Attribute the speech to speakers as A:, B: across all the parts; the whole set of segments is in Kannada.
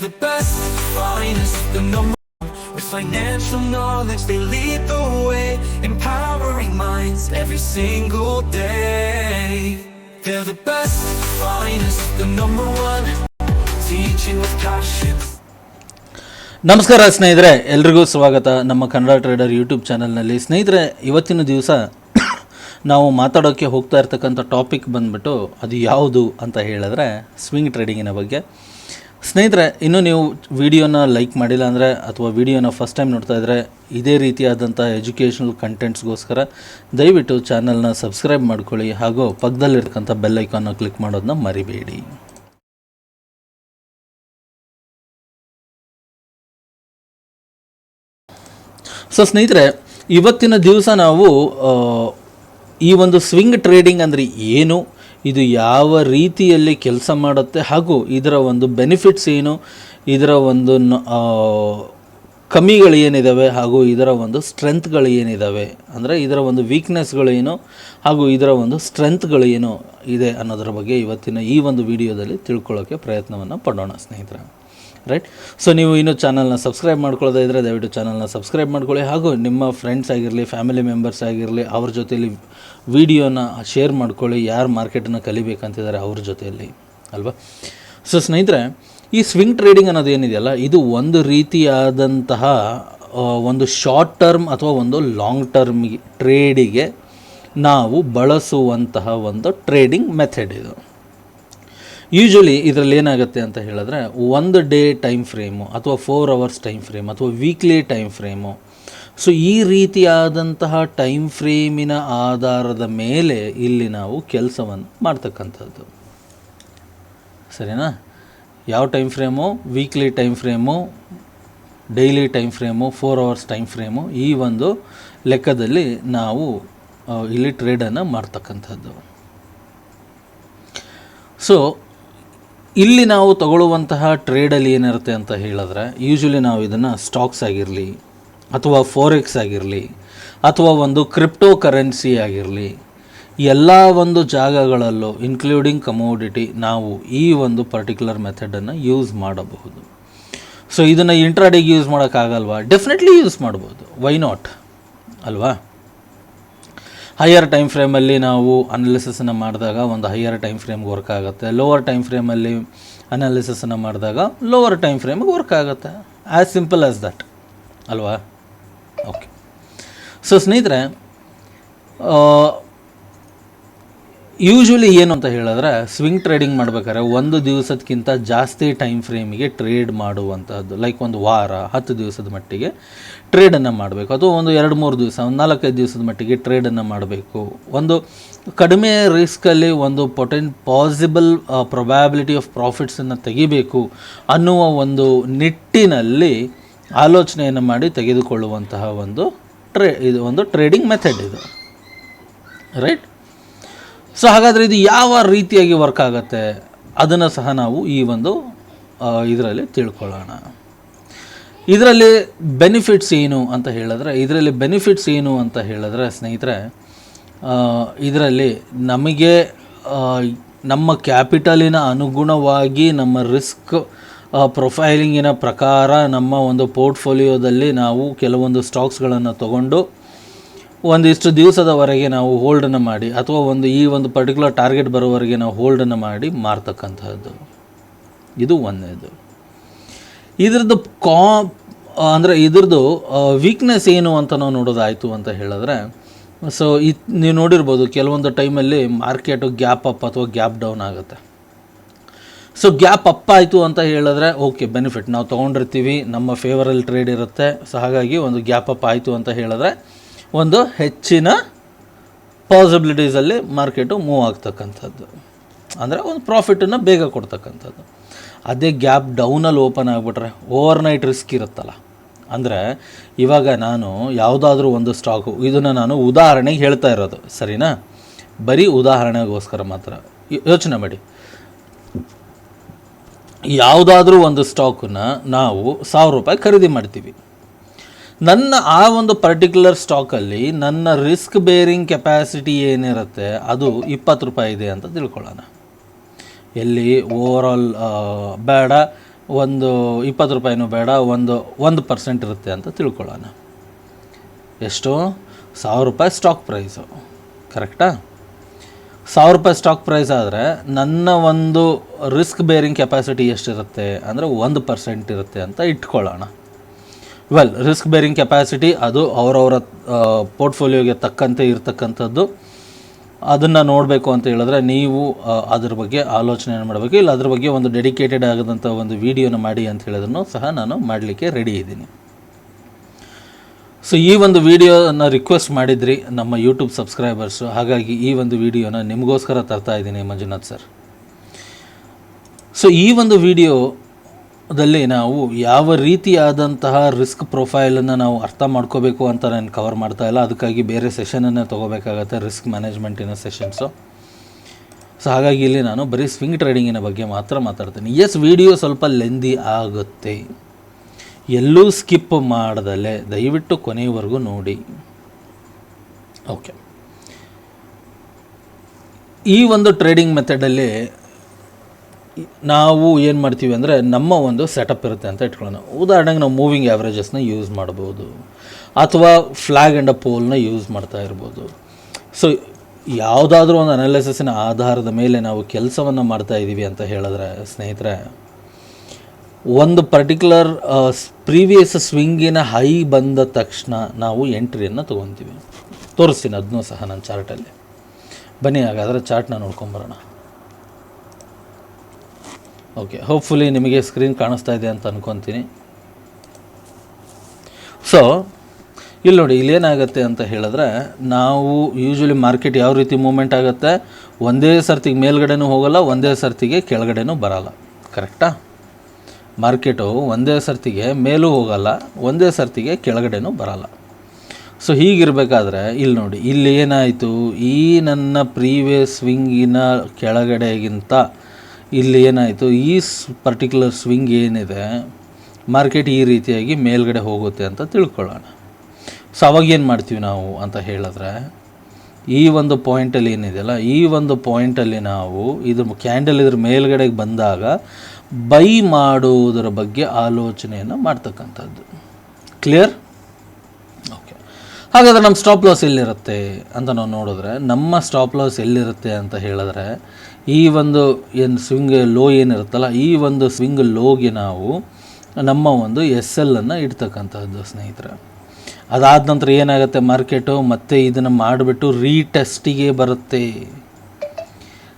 A: The best, finest, the number one. With financial knowledge, they lead the way, empowering minds every single day. They're the best, finest, the number one. Teaching with passion.
B: ನಮಸ್ಕಾರ ಸ್ನೇಹಿತರೆ ಎಲ್ರಿಗೂ ಸ್ವಾಗತ ನಮ್ಮ ಕನ್ನಡ ಟ್ರೇಡರ್ ಯೂಟ್ಯೂಬ್ ಚಾನಲ್ನಲ್ಲಿ ಸ್ನೇಹಿತರೆ ಇವತ್ತಿನ ದಿವಸ ನಾವು ಮಾತಾಡೋಕ್ಕೆ ಹೋಗ್ತಾ ಇರ್ತಕ್ಕಂಥ ಟಾಪಿಕ್ ಬಂದ್ಬಿಟ್ಟು ಅದು ಯಾವುದು ಅಂತ ಹೇಳಿದ್ರೆ ಸ್ವಿಂಗ್ ಟ್ರೇಡಿಂಗಿನ ಬಗ್ಗೆ ಸ್ನೇಹಿತರೆ, ಇನ್ನೂ ನೀವು ವಿಡಿಯೋನ ಲೈಕ್ ಮಾಡಿಲ್ಲ ಅಂದರೆ ಅಥವಾ ವಿಡಿಯೋನ ಫಸ್ಟ್ ಟೈಮ್ ನೋಡ್ತಾ ಇದ್ದರೆ ಇದೇ ರೀತಿಯಾದಂಥ ಎಜುಕೇಷನಲ್ ಕಂಟೆಂಟ್ಸ್ಗೋಸ್ಕರ ದಯವಿಟ್ಟು ಚಾನಲ್ನ ಸಬ್ಸ್ಕ್ರೈಬ್ ಮಾಡ್ಕೊಳ್ಳಿ ಹಾಗೂ ಪಕ್ಕದಲ್ಲಿರ್ತಕ್ಕಂಥ ಬೆಲ್ ಐಕಾನ್ನ ಕ್ಲಿಕ್ ಮಾಡೋದನ್ನ ಮರಿಬೇಡಿ. ಸೊ ಸ್ನೇಹಿತರೆ, ಇವತ್ತಿನ ದಿವಸ ನಾವು ಈ ಒಂದು ಸ್ವಿಂಗ್ ಟ್ರೇಡಿಂಗ್ ಅಂದರೆ ಏನು? ಇದು ಯಾವ ರೀತಿಯಲ್ಲಿ ಕೆಲಸ ಮಾಡುತ್ತೆ ಹಾಗೂ ಇದರ ಒಂದು ಬೆನಿಫಿಟ್ಸ್ ಏನು, ಇದರ ಒಂದು ಕಮ್ಮಿಗಳು ಏನಿದ್ದಾವೆ ಹಾಗೂ ಇದರ ಒಂದು ಸ್ಟ್ರೆಂತ್ಗಳು ಏನಿದ್ದಾವೆ ಅಂದರೆ ಇದರ ಒಂದು ವೀಕ್ನೆಸ್ಗಳು ಏನು ಹಾಗೂ ಇದರ ಒಂದು ಸ್ಟ್ರೆಂತ್ಗಳು ಏನು ಇದೆ ಅನ್ನೋದರ ಬಗ್ಗೆ ಇವತ್ತಿನ ಈ ಒಂದು ವಿಡಿಯೋದಲ್ಲಿ ತಿಳ್ಕೊಳ್ಳೋಕ್ಕೆ ಪ್ರಯತ್ನವನ್ನು ಪಡೋಣ, ಸ್ನೇಹಿತರೆ. ರೈಟ್ ಸೊ ನೀವು ಇನ್ನೂ ಚಾನಲ್ನ ಸಬ್ಸ್ಕ್ರೈಬ್ ಮಾಡ್ಕೊಳ್ಳೋದೇ ಇದ್ದರೆ ದಯವಿಟ್ಟು ಚಾನಲ್ನ ಸಬ್ಸ್ಕ್ರೈಬ್ ಮಾಡ್ಕೊಳ್ಳಿ ಹಾಗೂ ನಿಮ್ಮ ಫ್ರೆಂಡ್ಸ್ ಆಗಿರಲಿ ಫ್ಯಾಮಿಲಿ ಮೆಂಬರ್ಸ್ ಆಗಿರಲಿ, ಅವ್ರ ಜೊತೆಯಲ್ಲಿ ವಿಡಿಯೋನ ಶೇರ್ ಮಾಡ್ಕೊಳ್ಳಿ, ಯಾರು ಮಾರ್ಕೆಟನ್ನು ಕಲಿಬೇಕಂತಿದ್ದಾರೆ ಅವ್ರ ಜೊತೆಯಲ್ಲಿ. ಅಲ್ವಾ? ಸೊ ಸ್ನೇಹಿತರೆ, ಈ ಸ್ವಿಂಗ್ ಟ್ರೇಡಿಂಗ್ ಅನ್ನೋದು ಏನಿದೆಯಲ್ಲ, ಇದು ಒಂದು ರೀತಿಯಾದಂತಹ ಒಂದು ಶಾರ್ಟ್ ಟರ್ಮ್ ಅಥವಾ ಒಂದು ಲಾಂಗ್ ಟರ್ಮ್ ಟ್ರೇಡಿಗೆ ನಾವು ಬಳಸುವಂತಹ ಒಂದು ಟ್ರೇಡಿಂಗ್ ಮೆಥಡ್ ಇದು. ಯೂಶ್ವಲಿ ಇದರಲ್ಲಿ ಏನಾಗುತ್ತೆ ಅಂತ ಹೇಳಿದ್ರೆ, ಒಂದು ಡೇ ಟೈಮ್ ಫ್ರೇಮು ಅಥವಾ ಫೋರ್ ಅವರ್ಸ್ ಟೈಮ್ ಫ್ರೇಮ್ ಅಥವಾ ವೀಕ್ಲಿ ಟೈಮ್ ಫ್ರೇಮು ಸೊ ಈ ರೀತಿಯಾದಂತಹ ಟೈಮ್ ಫ್ರೇಮಿನ ಆಧಾರದ ಮೇಲೆ ಇಲ್ಲಿ ನಾವು ಕೆಲಸವನ್ನು ಮಾಡ್ತಕ್ಕಂಥದ್ದು. ಸರಿನಾ? ಯಾವ time frame weekly time frame daily time frame four hours time frame ಈ ಒಂದು ಲೆಕ್ಕದಲ್ಲಿ ನಾವು ಇಲ್ಲಿ ಟ್ರೇಡನ್ನು ಮಾಡ್ತಕ್ಕಂಥದ್ದು. ಸೊ ಇಲ್ಲಿ ನಾವು ತಗೊಳ್ಳುವಂತಹ ಟ್ರೇಡಲ್ಲಿ ಏನಿರುತ್ತೆ ಅಂತ ಹೇಳಿದ್ರೆ ಯೂಶ್ವಲಿ ನಾವು ಇದನ್ನು ಸ್ಟಾಕ್ಸ್ ಆಗಿರಲಿ, ಅಥವಾ ಫೋರೆಕ್ಸ್ ಆಗಿರಲಿ, ಅಥವಾ ಒಂದು ಕ್ರಿಪ್ಟೋ ಕರೆನ್ಸಿ ಆಗಿರಲಿ, ಎಲ್ಲ ಒಂದು ಜಾಗಗಳಲ್ಲೂ ಇನ್ಕ್ಲೂಡಿಂಗ್ ಕಮೋಡಿಟಿ ನಾವು ಈ ಒಂದು ಪರ್ಟಿಕ್ಯುಲರ್ ಮೆಥಡನ್ನು ಯೂಸ್ ಮಾಡಬಹುದು. ಸೊ ಇದನ್ನು ಇಂಟ್ರಾಡೇಗೆ ಯೂಸ್ ಮಾಡೋಕ್ಕಾಗಲ್ವಾ? ಡೆಫಿನೆಟ್ಲಿ ಯೂಸ್ ಮಾಡ್ಬೋದು. ವೈ ನಾಟ್ ಅಲ್ವಾ? ಹೈಯರ್ ಟೈಮ್ ಫ್ರೇಮಲ್ಲಿ ನಾವು ಅನಾಲಿಸಿಸನ್ನು ಮಾಡಿದಾಗ ಒಂದು ಹೈಯರ್ ಟೈಮ್ ಫ್ರೇಮ್ಗೆ ವರ್ಕ್ ಆಗುತ್ತೆ. ಲೋವರ್ ಟೈಮ್ ಫ್ರೇಮಲ್ಲಿ ಅನಾಲಿಸಿಸನ್ನು ಮಾಡಿದಾಗ ಲೋವರ್ ಟೈಮ್ ಫ್ರೇಮ್ಗೆ ವರ್ಕ್ ಆಗುತ್ತೆ. ಆ್ಯಸ್ ಸಿಂಪಲ್ ಆಸ್ ದಟ್ ಅಲ್ವಾ? ಓಕೆ ಸೊ ಸ್ನೇಹಿತರೆ ಯೂಶ್ವಲಿ ಏನು ಅಂತ ಹೇಳಿದ್ರೆ ಸ್ವಿಂಗ್ ಟ್ರೇಡಿಂಗ್ ಮಾಡ್ಬೇಕಾದ್ರೆ ಒಂದು ದಿವಸಕ್ಕಿಂತ ಜಾಸ್ತಿ ಟೈಮ್ ಫ್ರೇಮಿಗೆ ಟ್ರೇಡ್ ಮಾಡುವಂಥದ್ದು ಲೈಕ್ ಒಂದು ವಾರ, ಹತ್ತು ದಿವಸದ ಮಟ್ಟಿಗೆ ಟ್ರೇಡನ್ನು ಮಾಡಬೇಕು. ಅಥವಾ ಒಂದು ಎರಡು, ಮೂರು ದಿವಸ, ಒಂದು ನಾಲ್ಕೈದು ದಿವಸದ ಮಟ್ಟಿಗೆ ಟ್ರೇಡನ್ನು ಮಾಡಬೇಕು. ಒಂದು ಕಡಿಮೆ ರಿಸ್ಕಲ್ಲಿ ಒಂದು ಪೊಟೆನ್ ಪಾಸಿಬಲ್ ಪ್ರೊಬ್ಯಾಬಿಲಿಟಿ ಆಫ್ ಪ್ರಾಫಿಟ್ಸನ್ನು ತೆಗಿಬೇಕು ಅನ್ನುವ ಒಂದು ನಿಟ್ಟಿನಲ್ಲಿ ಆಲೋಚನೆಯನ್ನು ಮಾಡಿ ತೆಗೆದುಕೊಳ್ಳುವಂತಹ ಒಂದು ಟ್ರೇ ಇದು ಒಂದು ಟ್ರೇಡಿಂಗ್ ಮೆಥಡ್ ಇದು. ರೈಟ್ ಸೊ ಹಾಗಾದರೆ ಇದು ಯಾವ ರೀತಿಯಾಗಿ ವರ್ಕ್ ಆಗುತ್ತೆ? ಅದನ್ನು ಸಹ ನಾವು ಈ ಒಂದು ಇದರಲ್ಲಿ ತಿಳ್ಕೊಳ್ಳೋಣ. ಇದರಲ್ಲಿ ಬೆನಿಫಿಟ್ಸ್ ಏನು ಅಂತ ಹೇಳಿದ್ರೆ, ಇದರಲ್ಲಿ ಬೆನಿಫಿಟ್ಸ್ ಏನು ಅಂತ ಹೇಳಿದ್ರೆ ಸ್ನೇಹಿತರೆ ಇದರಲ್ಲಿ ನಮಗೆ ನಮ್ಮ ಕ್ಯಾಪಿಟಲಿನ ಅನುಗುಣವಾಗಿ ನಮ್ಮ ರಿಸ್ಕ್ ಪ್ರೊಫೈಲಿಂಗಿನ ಪ್ರಕಾರ ನಮ್ಮ ಒಂದು ಪೋರ್ಟ್ಫೋಲಿಯೋದಲ್ಲಿ ನಾವು ಕೆಲವೊಂದು ಸ್ಟಾಕ್ಸ್ಗಳನ್ನು ತಗೊಂಡು ಒಂದಿಷ್ಟು ದಿವಸದವರೆಗೆ ನಾವು ಹೋಲ್ಡನ್ನು ಮಾಡಿ ಅಥವಾ ಒಂದು ಈ ಒಂದು ಪರ್ಟಿಕ್ಯುಲರ್ ಟಾರ್ಗೆಟ್ ಬರೋವರೆಗೆ ನಾವು ಹೋಲ್ಡನ್ನು ಮಾಡಿ ಮಾರ್ತಕ್ಕಂಥದ್ದು ಇದು ಒಂದನೇದು. ಇದ್ರದ್ದು ಕಾ, ಅಂದರೆ ಇದ್ರದ್ದು ವೀಕ್ನೆಸ್ ಏನು ಅಂತ ನಾವು ನೋಡೋದಾಯಿತು ಅಂತ ಹೇಳಿದ್ರೆ ಸೊ ಇದು ನೀವು ನೋಡಿರ್ಬೋದು ಕೆಲವೊಂದು ಟೈಮಲ್ಲಿ ಮಾರ್ಕೆಟು ಗ್ಯಾಪ್ ಅಪ್ ಅಥವಾ ಗ್ಯಾಪ್ ಡೌನ್ ಆಗುತ್ತೆ. ಸೊ ಗ್ಯಾಪ್ ಅಪ್ ಆಯಿತು ಅಂತ ಹೇಳಿದ್ರೆ ಓಕೆ ಬೆನಿಫಿಟ್ ನಾವು ತೊಗೊಂಡಿರ್ತೀವಿ, ನಮ್ಮ ಫೇವರಲ್ಲಿ ಟ್ರೇಡ್ ಇರುತ್ತೆ. ಸೊ ಹಾಗಾಗಿ ಒಂದು ಗ್ಯಾಪ್ ಅಪ್ ಆಯಿತು ಅಂತ ಹೇಳಿದ್ರೆ ಒಂದು ಹೆಚ್ಚಿನ ಪಾಸಿಬಿಲಿಟೀಸಲ್ಲಿ ಮಾರ್ಕೆಟು ಮೂವ್ ಆಗ್ತಕ್ಕಂಥದ್ದು. ಅಂದರೆ ಒಂದು ಪ್ರಾಫಿಟನ್ನು ಬೇಗ ಕೊಡ್ತಕ್ಕಂಥದ್ದು. ಅದೇ ಗ್ಯಾಪ್ ಡೌನಲ್ಲಿ ಓಪನ್ ಆಗಿಬಿಟ್ರೆ ಓವರ್ ನೈಟ್ ರಿಸ್ಕ್ ಇರುತ್ತಲ್ಲ. ಅಂದರೆ ಇವಾಗ ನಾನು ಯಾವುದಾದ್ರೂ ಒಂದು ಸ್ಟಾಕು ಇದನ್ನು ನಾನು ಉದಾಹರಣೆಗೆ ಹೇಳ್ತಾ ಇರೋದು. ಸರಿನಾ? ಬರೀ ಉದಾಹರಣೆಗೋಸ್ಕರ ಮಾತ್ರ. ಯೋಚನೆ ಮಾಡಿ. ಯಾವುದಾದ್ರೂ ಒಂದು ಸ್ಟಾಕನ್ನು ನಾವು ಸಾವಿರ ರೂಪಾಯಿ ಖರೀದಿ ಮಾಡ್ತೀವಿ. ನನ್ನ ಆ ಒಂದು ಪರ್ಟಿಕ್ಯುಲರ್ ಸ್ಟಾಕಲ್ಲಿ ನನ್ನ ರಿಸ್ಕ್ ಬೇರಿಂಗ್ ಕೆಪಾಸಿಟಿ ಏನಿರುತ್ತೆ, ಅದು ಇಪ್ಪತ್ತು ರೂಪಾಯಿ ಇದೆ ಅಂತ ತಿಳ್ಕೊಳ್ಳೋಣ. ಎಲ್ಲಿ ಓವರಾಲ್ ಬೇಡ, ಒಂದು ಇಪ್ಪತ್ತು ರೂಪಾಯಿನೂ ಬೇಡ, ಒಂದು ಒಂದು ಪರ್ಸೆಂಟ್ ಇರುತ್ತೆ ಅಂತ ತಿಳ್ಕೊಳ್ಳೋಣ. ಎಷ್ಟು? ಸಾವಿರ ರೂಪಾಯಿ ಸ್ಟಾಕ್ ಪ್ರೈಸು ಕರೆಕ್ಟಾ ಸಾವಿರ ರೂಪಾಯಿ ಸ್ಟಾಕ್ ಪ್ರೈಸ್ ಆದರೆ ನನ್ನ ಒಂದು ರಿಸ್ಕ್ ಬೇರಿಂಗ್ ಕೆಪಾಸಿಟಿ ಎಷ್ಟಿರುತ್ತೆ ಅಂದರೆ ಒಂದು ಪರ್ಸೆಂಟ್ ಇರುತ್ತೆ ಅಂತ ಇಟ್ಕೊಳ್ಳೋಣ. ವೆಲ್ ರಿಸ್ಕ್ ಬೇರಿಂಗ್ ಕೆಪಾಸಿಟಿ ಅದು ಅವರವರ ಪೋರ್ಟ್ಫೋಲಿಯೋಗೆ ತಕ್ಕಂತೆ ಇರತಕ್ಕಂಥದ್ದು. ಅದನ್ನು ನೋಡಬೇಕು ಅಂತ ಹೇಳಿದ್ರೆ ನೀವು ಅದ್ರ ಬಗ್ಗೆ ಆಲೋಚನೆ ಮಾಡಬೇಕು. ಇಲ್ಲ, ಅದ್ರ ಬಗ್ಗೆ ಒಂದು ಡೆಡಿಕೇಟೆಡ್ ಆಗದಂಥ ಒಂದು ವಿಡಿಯೋನ ಮಾಡಿ ಅಂತ ಹೇಳೋದನ್ನು ಸಹ ನಾನು ಮಾಡಲಿಕ್ಕೆ ರೆಡಿ ಇದ್ದೀನಿ. ಸೊ ಈ ಒಂದು ವಿಡಿಯೋನ ರಿಕ್ವೆಸ್ಟ್ ಮಾಡಿದ್ರಿ ನಮ್ಮ ಯೂಟ್ಯೂಬ್ ಸಬ್ಸ್ಕ್ರೈಬರ್ಸು ಹಾಗಾಗಿ ಈ ಒಂದು ವಿಡಿಯೋನ ನಿಮಗೋಸ್ಕರ ತರ್ತಾ ಇದ್ದೀನಿ ಮಂಜುನಾಥ್ ಸರ್. ಸೊ ಈ ಒಂದು ವಿಡಿಯೋದಲ್ಲಿ ನಾವು ಯಾವ ರೀತಿಯಾದಂತಹ ರಿಸ್ಕ್ ಪ್ರೊಫೈಲನ್ನು ನಾವು ಅರ್ಥ ಮಾಡ್ಕೋಬೇಕು ಅಂತ ನಾನು ಕವರ್ ಮಾಡ್ತಾ ಇಲ್ಲ. ಅದಕ್ಕಾಗಿ ಬೇರೆ ಸೆಷನನ್ನು ತೊಗೋಬೇಕಾಗತ್ತೆ ರಿಸ್ಕ್ ಮ್ಯಾನೇಜ್ಮೆಂಟಿನ ಸೆಷನ್ಸು ಸೊ ಹಾಗಾಗಿ ಇಲ್ಲಿ ನಾನು ಬರೀ ಸ್ವಿಂಗ್ ಟ್ರೇಡಿಂಗಿನ ಬಗ್ಗೆ ಮಾತ್ರ ಮಾತಾಡ್ತೀನಿ. ಎಸ್ ವಿಡಿಯೋ ಸ್ವಲ್ಪ ಲೆಂದಿ ಆಗುತ್ತೆ. ಎಲ್ಲೂ ಸ್ಕಿಪ್ ಮಾಡದಲ್ಲೇ ದಯವಿಟ್ಟು ಕೊನೆಯವರೆಗೂ ನೋಡಿ. ಓಕೆ ಈ ಒಂದು ಟ್ರೇಡಿಂಗ್ ಮೆಥಡಲ್ಲಿ ನಾವು ಏನು ಮಾಡ್ತೀವಿ ಅಂದರೆ ನಮ್ಮ ಒಂದು ಸೆಟಪ್ ಇರುತ್ತೆ ಅಂತ ಇಟ್ಕೊಳ್ಳೋಣ. ಉದಾಹರಣೆಗೆ ನಾವು ಮೂವಿಂಗ್ ಆ್ಯಾವ್ರೇಜಸ್ನ ಯೂಸ್ ಮಾಡ್ಬೋದು. ಅಥವಾ ಫ್ಲ್ಯಾಗ್ ಆ್ಯಂಡ್ ಅ ಪೋಲ್ನ ಯೂಸ್ ಮಾಡ್ತಾ ಇರ್ಬೋದು. ಸೊ ಯಾವುದಾದ್ರೂ ಒಂದು ಅನಾಲಿಸಿಸಿನ ಆಧಾರದ ಮೇಲೆ ನಾವು ಕೆಲಸವನ್ನು ಮಾಡ್ತಾ ಇದ್ದೀವಿ ಅಂತ ಹೇಳಿದ್ರೆ, ಸ್ನೇಹಿತರೆ, ಒಂದು ಪರ್ಟಿಕ್ಯುಲರ್ ಪ್ರೀವಿಯಸ್ ಸ್ವಿಂಗಿನ ಹೈ ಬಂದ ತಕ್ಷಣ ನಾವು ಎಂಟ್ರಿಯನ್ನು ತೊಗೊತೀವಿ. ತೋರಿಸ್ತೀನಿ ಅದನ್ನೂ ಸಹ ನನ್ನ ಚಾರ್ಟಲ್ಲಿ ಬನ್ನಿ, ಹಾಗಾದರೆ ಚಾರ್ಟ್ನ ನೋಡ್ಕೊಂಬರೋಣ ಓಕೆ ಹೋಪ್ಫುಲಿ ನಿಮಗೆ ಸ್ಕ್ರೀನ್ ಕಾಣಿಸ್ತಾ ಇದೆ ಅಂತ ಅನ್ಕೊತೀನಿ. ಸೊ ಇಲ್ಲಿ ನೋಡಿ ಇಲ್ಲೇನಾಗುತ್ತೆ ಅಂತ ಹೇಳಿದ್ರೆ, ನಾವು ಯೂಶ್ವಲಿ ಮಾರ್ಕೆಟ್ ಯಾವ ರೀತಿ ಮೂಮೆಂಟ್ ಆಗುತ್ತೆ? ಒಂದೇ ಸರ್ತಿಗೆ ಮೇಲ್ಗಡೆನೂ ಹೋಗಲ್ಲ, ಒಂದೇ ಸರ್ತಿಗೆ ಕೆಳಗಡೆನೂ ಬರಲ್ಲ. ಕರೆಕ್ಟಾ ಮಾರ್ಕೆಟು ಒಂದೇ ಸರ್ತಿಗೆ ಮೇಲೂ ಹೋಗಲ್ಲ, ಒಂದೇ ಸರ್ತಿಗೆ ಕೆಳಗಡೆನೂ ಬರಲ್ಲ. ಸೊ ಹೀಗಿರಬೇಕಾದ್ರೆ, ಇಲ್ಲಿ ನೋಡಿ, ಇಲ್ಲಿ ಏನಾಯಿತು? ಈ ನನ್ನ ಪ್ರೀವಿಯಸ್ ಸ್ವಿಂಗಿನ ಕೆಳಗಡೆಗಿಂತ ಇಲ್ಲಿ ಏನಾಯಿತು, ಈ ಪರ್ಟಿಕ್ಯುಲರ್ ಸ್ವಿಂಗ್ ಏನಿದೆ ಮಾರ್ಕೆಟ್ ಈ ರೀತಿಯಾಗಿ ಮೇಲ್ಗಡೆ ಹೋಗುತ್ತೆ ಅಂತ ತಿಳ್ಕೊಳ್ಳೋಣ. ಸೊ ಅವಾಗ ಏನು ಮಾಡ್ತೀವಿ ನಾವು ಅಂತ ಹೇಳಿದ್ರೆ, ಈ ಒಂದು ಪಾಯಿಂಟಲ್ಲಿ ಏನಿದೆಯಲ್ಲ, ಈ ಒಂದು ಪಾಯಿಂಟಲ್ಲಿ ನಾವು ಇದ್ರ ಕ್ಯಾಂಡಲ್ ಇದ್ರ ಮೇಲ್ಗಡೆಗೆ ಬಂದಾಗ ಬೈ ಮಾಡುವುದರ ಬಗ್ಗೆ ಆಲೋಚನೆಯನ್ನು ಮಾಡ್ತಕ್ಕಂಥದ್ದು. ಕ್ಲಿಯರ್ ಹಾಗಾದರೆ ನಮ್ಮ ಸ್ಟಾಪ್ ಲಾಸ್ ಎಲ್ಲಿರುತ್ತೆ ಅಂತ ನಾವು ನೋಡಿದ್ರೆ, ನಮ್ಮ ಸ್ಟಾಪ್ ಲಾಸ್ ಎಲ್ಲಿರುತ್ತೆ ಅಂತ ಹೇಳಿದ್ರೆ, ಈ ಒಂದು ಏನು ಸ್ವಿಂಗ್ ಲೋ ಏನಿರುತ್ತಲ್ಲ, ಈ ಒಂದು ಸ್ವಿಂಗ್ ಲೋಗೆ ನಾವು ನಮ್ಮ ಒಂದು ಎಸ್ ಎಲ್ಲನ್ನು ಇಡ್ತಕ್ಕಂಥದ್ದು ಸ್ನೇಹಿತರೆ. ಅದಾದ ನಂತರ ಏನಾಗುತ್ತೆ ಮಾರ್ಕೆಟು ಮತ್ತೆ ಇದನ್ನು ಮಾಡಿಬಿಟ್ಟು ರೀಟೆಸ್ಟಿಗೆ ಬರುತ್ತೆ.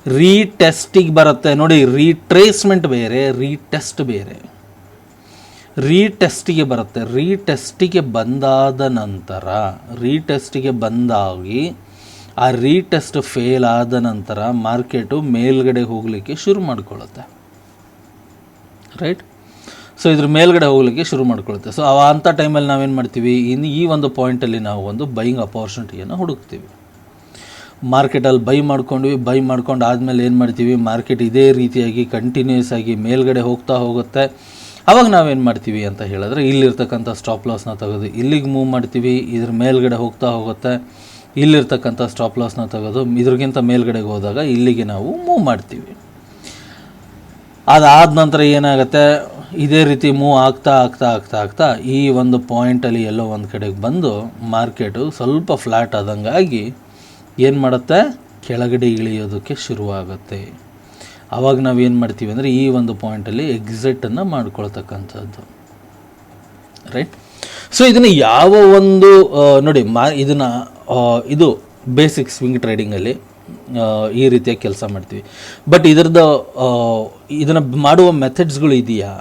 B: ರೀಟೆಸ್ಟಿಗೆ ಬರುತ್ತೆ. ನೋಡಿ ರೀಟ್ರೇಸ್ಮೆಂಟ್ ಬೇರೆ ರೀಟೆಸ್ಟ್ ಬೇರೆ. ರೀಟೆಸ್ಟಿಗೆ ಬರುತ್ತೆ. ರೀಟೆಸ್ಟಿಗೆ ಬಂದಾದ ನಂತರ, ರೀಟೆಸ್ಟಿಗೆ ಬಂದಾಗಿ ಆ ರೀಟೆಸ್ಟ್ ಫೇಲ್ ಆದ ನಂತರ ಮಾರ್ಕೆಟು ಮೇಲ್ಗಡೆ ಹೋಗಲಿಕ್ಕೆ ಶುರು ಮಾಡ್ಕೊಳ್ಳುತ್ತೆ. ರೈಟ್? ಸೊ, ಇದ್ರ ಮೇಲ್ಗಡೆ ಹೋಗಲಿಕ್ಕೆ ಶುರು ಮಾಡ್ಕೊಳ್ಳುತ್ತೆ. ಸೊ, ಆ ಅಂಥ ಟೈಮಲ್ಲಿ ನಾವೇನು ಮಾಡ್ತೀವಿ? ಇನ್ನು ಈ ಒಂದು ಪಾಯಿಂಟಲ್ಲಿ ನಾವು ಒಂದು ಬೈಯಿಂಗ್ ಅಪಾರ್ಚುನಿಟಿಯನ್ನು ಹುಡುಕ್ತೀವಿ. ಮಾರ್ಕೆಟಲ್ಲಿ ಬೈ ಮಾಡ್ಕೊಂಡ್ವಿ, ಬೈ ಮಾಡ್ಕೊಂಡು ಆದಮೇಲೆ ಏನು ಮಾಡ್ತೀವಿ? ಮಾರ್ಕೆಟ್ ಇದೇ ರೀತಿಯಾಗಿ ಕಂಟಿನ್ಯೂಸ್ ಆಗಿ ಮೇಲ್ಗಡೆ ಹೋಗ್ತಾ ಹೋಗುತ್ತೆ. ಅವಾಗ ನಾವೇನು ಮಾಡ್ತೀವಿ ಅಂತ ಹೇಳಿದ್ರೆ ಇಲ್ಲಿರ್ತಕ್ಕಂಥ ಸ್ಟಾಪ್ ಲಾಸ್ನ ತೆಗೆದು ಇಲ್ಲಿಗೆ ಮೂವ್ ಮಾಡ್ತೀವಿ, ಇದ್ರ ಮೇಲ್ಗಡೆ ಹೋಗ್ತಾ ಹೋಗುತ್ತೆ. ಇಲ್ಲಿರ್ತಕ್ಕಂಥ ಸ್ಟಾಪ್ ಲಾಸ್ನ ತೆಗೆದು ಇದ್ರಗಿಂತ ಮೇಲ್ಗಡೆಗೆ ಹೋದಾಗ ಇಲ್ಲಿಗೆ ನಾವು ಮೂವ್ ಮಾಡ್ತೀವಿ. ಅದಾದ ನಂತರ ಏನಾಗುತ್ತೆ, ಇದೇ ರೀತಿ ಮೂವ್ ಆಗ್ತಾ ಆಗ್ತಾ ಆಗ್ತಾ ಆಗ್ತಾ ಈ ಒಂದು ಪಾಯಿಂಟಲ್ಲಿ ಎಲ್ಲೋ ಒಂದು ಕಡೆಗೆ ಬಂದು ಮಾರ್ಕೆಟು ಸ್ವಲ್ಪ ಫ್ಲ್ಯಾಟ್ ಆದಂಗಾಗಿ ಏನು ಮಾಡುತ್ತೆ, ಕೆಳಗಡೆ ಇಳಿಯೋದಕ್ಕೆ ಶುರುವಾಗುತ್ತೆ. ಆವಾಗ ನಾವು ಏನು ಮಾಡ್ತೀವಿ ಅಂದರೆ ಈ ಒಂದು ಪಾಯಿಂಟಲ್ಲಿ ಎಕ್ಸಿಟನ್ನು ಮಾಡ್ಕೊಳ್ತಕ್ಕಂಥದ್ದು. ರೈಟ್ ಸೊ ಇದನ್ನು ಯಾವ ಒಂದು ನೋಡಿ, ಮಾ, ಇದನ್ನು ಇದು ಬೇಸಿಕ್ ಸ್ವಿಂಗ್ ಟ್ರೇಡಿಂಗಲ್ಲಿ ಈ ರೀತಿಯ ಕೆಲಸ ಮಾಡ್ತೀವಿ. ಬಟ್ ಇದರದ್ದು ಇದನ್ನು ಮಾಡುವ ಮೆಥಡ್ಸ್ಗಳು ಇದೆಯಾ?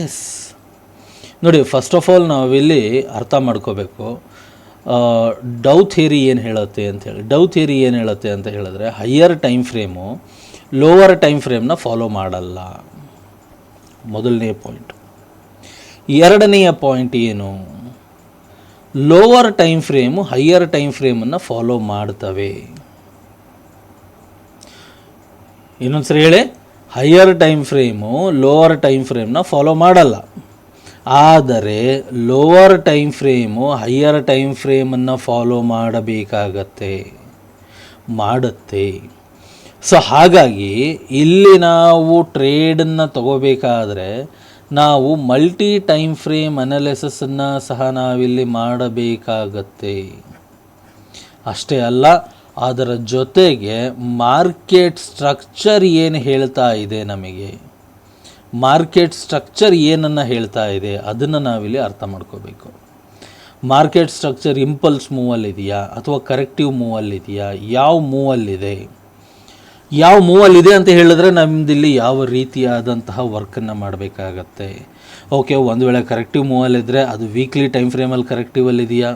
B: ಎಸ್ ನೋಡಿ ಫಸ್ಟ್ ಆಫ್ ಆಲ್ ನಾವಿಲ್ಲಿ ಅರ್ಥ ಮಾಡ್ಕೋಬೇಕು. ಡೌ ಥಿಯರಿ ಏನು ಹೇಳುತ್ತೆ ಅಂತ ಹೇಳಿ. ಡೌ ಥಿಯರಿ ಏನು ಹೇಳುತ್ತೆ ಅಂತ ಹೇಳಿದ್ರೆ higher time frame lower time ಫ್ರೇಮ್ನ follow ಮಾಡಲ್ಲ. ಮೊದಲನೇ ಪಾಯಿಂಟ್ ಎರಡನೆಯ ಪಾಯಿಂಟ್ ಏನು? Lower time frame higher time ಫ್ರೇಮನ್ನು follow ಮಾಡ್ತವೆ. ಇನ್ನೊಂದ್ಸರಿ ಹೇಳಿ. Higher time frame lower time ಫ್ರೇಮ್ನ follow ಮಾಡಲ್ಲ. ಆದರೆ lower time frame higher time ಫ್ರೇಮನ್ನು follow ಮಾಡಬೇಕಾಗತ್ತೆ. ಮಾಡುತ್ತೆ. ಸೊ ಹಾಗಾಗಿ ಇಲ್ಲಿ ನಾವು ಟ್ರೇಡನ್ನು ತಗೋಬೇಕಾದ್ರೆ ನಾವು ಮಲ್ಟಿ ಟೈಮ್ ಫ್ರೇಮ್ ಅನಾಲಿಸಿಸನ್ನು ಸಹ ನಾವಿಲ್ಲಿ ಮಾಡಬೇಕಾಗತ್ತೆ. ಅಷ್ಟೇ ಅಲ್ಲ, ಅದರ ಜೊತೆಗೆ ಮಾರ್ಕೆಟ್ ಸ್ಟ್ರಕ್ಚರ್ ಏನು ಹೇಳ್ತಾ ಇದೆ ನಮಗೆ? ಮಾರ್ಕೆಟ್ ಸ್ಟ್ರಕ್ಚರ್ ಏನನ್ನು ಹೇಳ್ತಾ ಇದೆ? ಅದನ್ನು ನಾವಿಲ್ಲಿ ಅರ್ಥ ಮಾಡ್ಕೋಬೇಕು. ಮಾರ್ಕೆಟ್ ಸ್ಟ್ರಕ್ಚರ್ ಇಂಪಲ್ಸ್ ಮೂವಲ್ಲಿದೆಯಾ ಅಥವಾ ಕರೆಕ್ಟಿವ್ ಮೂವಲ್ಲಿದೆಯಾ ಯಾವ ಮೂವಲ್ಲಿದೆ ಯಾವ ಮೂವಲ್ಲಿದೆ ಅಂತ ಹೇಳಿದ್ರೆ ನಮ್ಮದಿಲ್ಲಿ ಯಾವ ರೀತಿಯಾದಂತಹ ವರ್ಕನ್ನು ಮಾಡಬೇಕಾಗತ್ತೆ. ಓಕೆ ಒಂದು ವೇಳೆ ಕರೆಕ್ಟಿವ್ ಮೂವಲ್ಲಿದ್ದರೆ ಅದು ವೀಕ್ಲಿ ಟೈಮ್ ಫ್ರೇಮಲ್ಲಿ ಕರೆಕ್ಟಿವಲ್ಲಿದೆಯಾ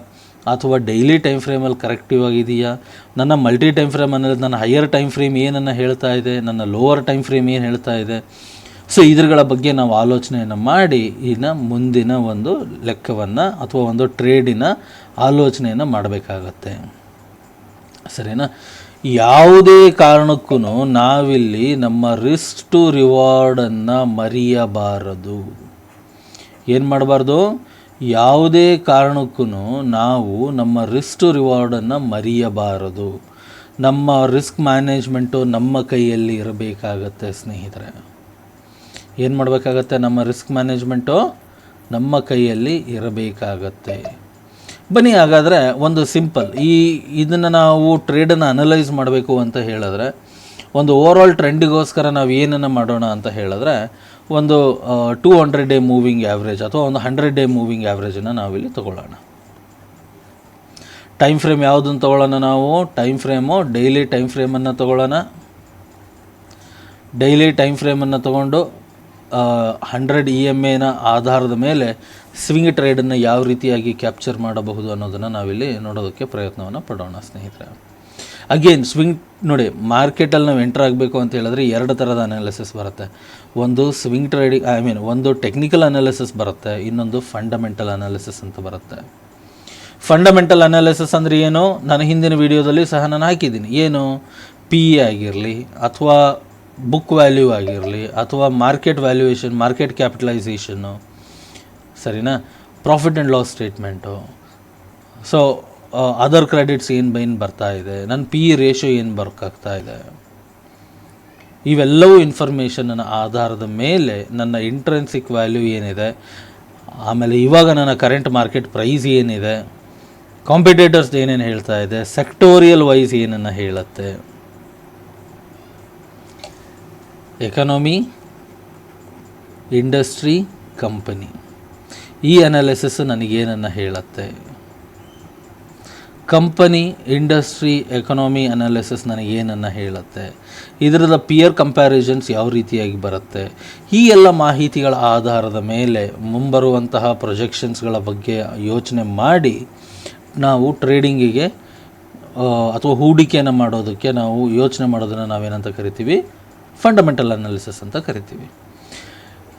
B: ಅಥವಾ ಡೈಲಿ ಟೈಮ್ ಫ್ರೇಮಲ್ಲಿ ಕರೆಕ್ಟಿವ್ ಆಗಿದೆಯಾ ನನ್ನ ಮಲ್ಟಿ ಟೈಮ್ ಫ್ರೇಮ್ ಅನ್ನೋದು ನನ್ನ ಹೈಯರ್ ಟೈಮ್ ಫ್ರೇಮ್ ಏನನ್ನು ಹೇಳ್ತಾ ಇದೆ? ನನ್ನ ಲೋವರ್ ಟೈಮ್ ಫ್ರೇಮ್ ಏನು ಹೇಳ್ತಾ ಇದೆ? ಸೊ ಇದ್ರಗಳ ಬಗ್ಗೆ ನಾವು ಆಲೋಚನೆಯನ್ನು ಮಾಡಿ ಇನ್ನು ಮುಂದಿನ ಒಂದು ಲೆಕ್ಕವನ್ನು ಅಥವಾ ಒಂದು ಟ್ರೇಡಿನ ಆಲೋಚನೆಯನ್ನು ಮಾಡಬೇಕಾಗತ್ತೆ. ಸರಿನಾ? ಯಾವುದೇ ಕಾರಣಕ್ಕೂ ನಾವಿಲ್ಲಿ ನಮ್ಮ ರಿಸ್ಕ್ ಟು ರಿವಾರ್ಡನ್ನು ಮರೆಯಬಾರದು. ಏನು ಮಾಡಬಾರ್ದು? ಯಾವುದೇ ಕಾರಣಕ್ಕೂ ನಾವು ನಮ್ಮ ರಿಸ್ಕ್ ಟು ರಿವಾರ್ಡನ್ನು ಮರೆಯಬಾರದು. ನಮ್ಮ ರಿಸ್ಕ್ ಮ್ಯಾನೇಜ್ಮೆಂಟು ನಮ್ಮ ಕೈಯಲ್ಲಿ ಇರಬೇಕಾಗತ್ತೆ ಸ್ನೇಹಿತರೆ. ಏನು ಮಾಡಬೇಕಾಗತ್ತೆ? ನಮ್ಮ ರಿಸ್ಕ್ ಮ್ಯಾನೇಜ್ಮೆಂಟು ನಮ್ಮ ಕೈಯಲ್ಲಿ ಇರಬೇಕಾಗತ್ತೆ. ಬನ್ನಿ, ಹಾಗಾದರೆ ಒಂದು ಸಿಂಪಲ್ ಈ ಇದನ್ನು ನಾವು ಟ್ರೇಡನ್ನು ಅನಲೈಸ್ ಮಾಡಬೇಕು ಅಂತ ಹೇಳಿದ್ರೆ, ಒಂದು ಓವರ್ ಆಲ್ ಟ್ರೆಂಡಿಗೋಸ್ಕರ ನಾವು ಏನನ್ನು ಮಾಡೋಣ ಅಂತ ಹೇಳಿದ್ರೆ, ಒಂದು two hundred day moving average ಅಥವಾ ಒಂದು ಹಂಡ್ರೆಡ್ ಡೇ ಮೂವಿಂಗ್ ಆ್ಯಾವ್ರೇಜನ್ನು ನಾವಿಲ್ಲಿ ತಗೊಳ್ಳೋಣ. ಟೈಮ್ ಫ್ರೇಮ್ ಯಾವುದನ್ನು ತಗೊಳ್ಳೋಣ ನಾವು? ಟೈಮ್ ಫ್ರೇಮು ಡೈಲಿ ಟೈಮ್ ಫ್ರೇಮನ್ನು ತಗೊಳ್ಳೋಣ. ಡೈಲಿ ಟೈಮ್ ಫ್ರೇಮನ್ನು ತಗೊಂಡು ಹಂಡ್ರೆಡ್ ಇ ಎಂ ಎನ ಆಧಾರದ ಮೇಲೆ ಸ್ವಿಂಗ್ ಟ್ರೇಡನ್ನು ಯಾವ ರೀತಿಯಾಗಿ ಕ್ಯಾಪ್ಚರ್ ಮಾಡಬಹುದು ಅನ್ನೋದನ್ನು ನಾವಿಲ್ಲಿ ನೋಡೋದಕ್ಕೆ ಪ್ರಯತ್ನವನ್ನು ಪಡೋಣ, ಸ್ನೇಹಿತರೆ. ಅಗೇನ್ ಸ್ವಿಂಗ್ ನೋಡಿ ಮಾರ್ಕೆಟಲ್ಲಿ ನಾವು ಎಂಟರ್ ಆಗಬೇಕು ಅಂತ ಹೇಳಿದ್ರೆ ಎರಡು ಥರದ ಅನಾಲಿಸಿಸ್ ಬರುತ್ತೆ. ಒಂದು ಸ್ವಿಂಗ್ ಟ್ರೇಡಿಂಗ್ ಐ ಮೀನ್ ಒಂದು ಟೆಕ್ನಿಕಲ್ ಅನಾಲಿಸಿಸ್ ಬರುತ್ತೆ, ಇನ್ನೊಂದು ಫಂಡಮೆಂಟಲ್ ಅನಾಲಿಸಿಸ್ ಅಂತ ಬರುತ್ತೆ. ಫಂಡಮೆಂಟಲ್ ಅನಾಲಿಸಿಸ್ ಅಂದರೆ ಏನು? ನಾನು ಹಿಂದಿನ ವಿಡಿಯೋದಲ್ಲಿ ಸಹ ನಾನು ಹಾಕಿದ್ದೀನಿ. ಏನು? ಪಿ ಎ ಆಗಿರಲಿ, ಅಥವಾ ಬುಕ್ ವ್ಯಾಲ್ಯೂ ಆಗಿರಲಿ ಅಥವಾ ಮಾರ್ಕೆಟ್ ವ್ಯಾಲ್ಯೂಯೇಷನ್ ಮಾರ್ಕೆಟ್ ಕ್ಯಾಪಿಟಲೈಸೇಷನ್ನು ಸರಿನಾ? Profit and loss statement so other credits ಏನು ಬೈನ್ ಬರ್ತಾ ಇದೆ? ನನ್ನ ಪಿ ಇ ರೇಷೋ ಏನು ಬರ್ಕಾಗ್ತಾ ಇದೆ? ಇವೆಲ್ಲವೂ ಇನ್ಫಾರ್ಮೇಷನ್ನ ಆಧಾರದ ಮೇಲೆ ನನ್ನ ಇಂಟ್ರೆನ್ಸಿಕ್ ವ್ಯಾಲ್ಯೂ ಏನಿದೆ? ಆಮೇಲೆ ಇವಾಗ ನನ್ನ ಕರೆಂಟ್ ಮಾರ್ಕೆಟ್ ಪ್ರೈಸ್ ಏನಿದೆ? ಕಾಂಪಿಟೇಟರ್ಸ್ ಏನೇನು ಹೇಳ್ತಾ ಇದೆ? ಸೆಕ್ಟೋರಿಯಲ್ ವೈಸ್ ಏನನ್ನು ಹೇಳುತ್ತೆ? ಎಕನಾಮಿ ಇಂಡಸ್ಟ್ರಿ ಕಂಪನಿ ಈ ಅನಾಲಿಸಿಸ್ ನನಗೇನನ್ನು ಹೇಳುತ್ತೆ? ಕಂಪನಿ ಇಂಡಸ್ಟ್ರಿ ಎಕನಾಮಿ ಅನಾಲಿಸಿಸ್ ನನಗೇನನ್ನು ಹೇಳುತ್ತೆ? ಇದರದ ಪಿಯರ್ ಕಂಪ್ಯಾರಿಸನ್ಸ್ ಯಾವ ರೀತಿಯಾಗಿ ಬರುತ್ತೆ? ಈ ಎಲ್ಲ ಮಾಹಿತಿಗಳ ಆಧಾರದ ಮೇಲೆ ಮುಂಬರುವಂತಹ ಪ್ರೊಜೆಕ್ಷನ್ಸ್ಗಳ ಬಗ್ಗೆ ಯೋಚನೆ ಮಾಡಿ ನಾವು ಟ್ರೇಡಿಂಗಿಗೆ ಅಥವಾ ಹೂಡಿಕೆಯನ್ನು ಮಾಡೋದಕ್ಕೆ ನಾವು ಯೋಚನೆ ಮಾಡೋದನ್ನು ನಾವೇನಂತ ಕರಿತೀವಿ? ಫಂಡಮೆಂಟಲ್ ಅನಾಲಿಸಿಸ್ ಅಂತ ಕರಿತೀವಿ.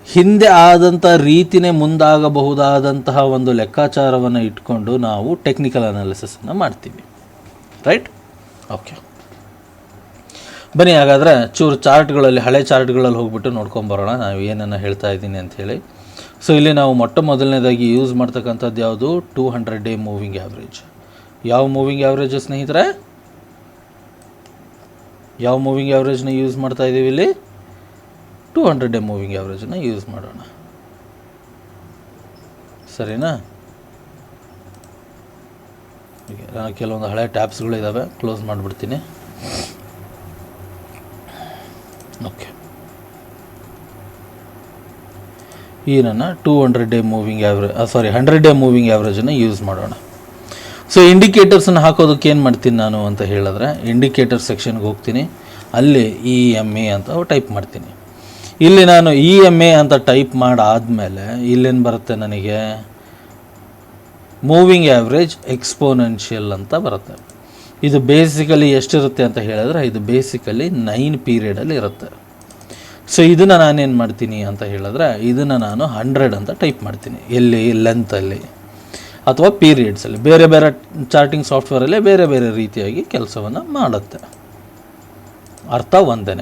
B: ಹಿಂದೆ ಆದಂಥ ರೀತಿನೇ ಮುಂದಾಗಬಹುದಾದಂತಹ ಒಂದು ಲೆಕ್ಕಾಚಾರವನ್ನು ಇಟ್ಕೊಂಡು ನಾವು ಟೆಕ್ನಿಕಲ್ ಅನಾಲಿಸಿಸನ್ನು ಮಾಡ್ತೀವಿ. ರೈಟ್ ಓಕೆ ಬನ್ನಿ, ಹಾಗಾದರೆ ಚೂರು ಚಾರ್ಟ್ಗಳಲ್ಲಿ ಹಳೆ ಚಾರ್ಟ್ಗಳಲ್ಲಿ ಹೋಗ್ಬಿಟ್ಟು ನೋಡ್ಕೊಂಬರೋಣ ನಾವು ಏನನ್ನು ಹೇಳ್ತಾ ಇದ್ದೀನಿ ಅಂಥೇಳಿ ಸೊ ಇಲ್ಲಿ ನಾವು ಮೊಟ್ಟ ಮೊದಲನೇದಾಗಿ ಯೂಸ್ ಮಾಡ್ತಕ್ಕಂಥದ್ದು ಯಾವುದು? Two hundred day moving average ಯಾವ ಮೂವಿಂಗ್ ಆ್ಯಾವ್ರೇಜ್ ಸ್ನೇಹಿತರೆ? ಯಾವ ಮೂವಿಂಗ್ ಆ್ಯಾವ್ರೇಜ್ನ ಯೂಸ್ ಮಾಡ್ತಾ ಇದ್ದೀವಿ ಇಲ್ಲಿ? ಟೂ ಹಂಡ್ರೆಡ್ ಡೇ ಮೂವಿಂಗ್ ಆ್ಯಾವ್ರೇಜನ್ನು ಯೂಸ್ ಮಾಡೋಣ. ಸರಿನಾ? ಕೆಲವೊಂದು ಹಳೆ ಟ್ಯಾಬ್ಸ್ಗಳಿದ್ದಾವೆ ಕ್ಲೋಸ್ ಮಾಡಿಬಿಡ್ತೀನಿ. ಓಕೆ ಈ ನನ್ನ two hundred day moving average sorry hundred day moving ಆ್ಯಾವ್ರೇಜನ್ನು use ಮಾಡೋಣ. ಸೊ ಇಂಡಿಕೇಟರ್ಸನ್ನು ಹಾಕೋದಕ್ಕೆ ಏನು ಮಾಡ್ತೀನಿ ನಾನು ಅಂತ ಹೇಳಿದ್ರೆ ಇಂಡಿಕೇಟರ್ ಸೆಕ್ಷನ್ಗೆ ಹೋಗ್ತೀನಿ. ಅಲ್ಲಿ ಇ ಎಂ ಎ ಅಂತ ಟೈಪ್ ಮಾಡ್ತೀನಿ. ಇಲ್ಲಿ ನಾನು ಇ ಎಂ ಎ ಅಂತ ಟೈಪ್ ಮಾಡಾದಮೇಲೆ ಇಲ್ಲೇನು ಬರುತ್ತೆ ನನಗೆ? ಮೂವಿಂಗ್ ಆ್ಯಾವ್ರೇಜ್ ಎಕ್ಸ್ಪೋನೆನ್ಷಿಯಲ್ ಅಂತ ಬರುತ್ತೆ. ಇದು ಬೇಸಿಕಲಿ ಎಷ್ಟಿರುತ್ತೆ ಅಂತ ಹೇಳಿದ್ರೆ, ಇದು ಬೇಸಿಕಲಿ ನೈನ್ ಪೀರಿಯಡಲ್ಲಿ ಇರುತ್ತೆ. ಸೊ ಇದನ್ನು ನಾನೇನು ಮಾಡ್ತೀನಿ ಅಂತ ಹೇಳಿದ್ರೆ, ಇದನ್ನು ನಾನು ಹಂಡ್ರೆಡ್ ಅಂತ ಟೈಪ್ ಮಾಡ್ತೀನಿ. ಎಲ್ಲಿ? ಲೆಂತಲ್ಲಿ ಅಥವಾ ಪೀರಿಯಡ್ಸಲ್ಲಿ ಬೇರೆ ಬೇರೆ ಚಾರ್ಟಿಂಗ್ ಸಾಫ್ಟ್ವೇರಲ್ಲೇ ಬೇರೆ ಬೇರೆ ರೀತಿಯಾಗಿ ಕೆಲಸವನ್ನು ಮಾಡುತ್ತೆ. ಅರ್ಥ ಒಂದೇ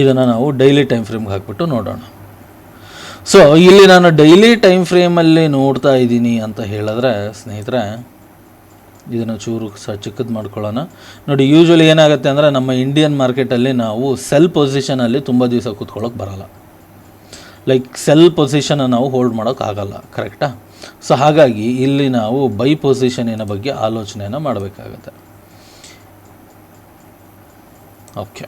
B: ಇದನ್ನು ನಾವು ಡೈಲಿ ಟೈಮ್ ಫ್ರೇಮ್ಗೆ ಹಾಕ್ಬಿಟ್ಟು ನೋಡೋಣ. ಸೊ ಇಲ್ಲಿ ನಾನು ಡೈಲಿ ಟೈಮ್ ಫ್ರೇಮಲ್ಲಿ ನೋಡ್ತಾ ಇದ್ದೀನಿ ಅಂತ ಹೇಳಿದ್ರೆ, ಸ್ನೇಹಿತರೆ, ಇದನ್ನು ಚೂರು ಸಹ ಚಿಕ್ಕದು ಮಾಡ್ಕೊಳ್ಳೋಣ. ನೋಡಿ ಯೂಶ್ವಲಿ ಏನಾಗುತ್ತೆ ಅಂದರೆ ನಮ್ಮ ಇಂಡಿಯನ್ ಮಾರ್ಕೆಟಲ್ಲಿ ನಾವು ಸೆಲ್ ಪೊಸಿಷನಲ್ಲಿ ತುಂಬ ದಿವಸ ಕೂತ್ಕೊಳ್ಳೋಕೆ ಬರಲ್ಲ. ಲೈಕ್ ಸೆಲ್ ಪೊಸಿಷನ್ ನಾವು ಹೋಲ್ಡ್ ಮಾಡೋಕ್ಕಾಗಲ್ಲ ಕರೆಕ್ಟಾ ಸೊ ಹಾಗಾಗಿ ಇಲ್ಲಿ ನಾವು ಬೈ ಪೊಸಿಷನಿನ ಬಗ್ಗೆ ಆಲೋಚನೆಯನ್ನು ಮಾಡಬೇಕಾಗತ್ತೆ. ಓಕೆ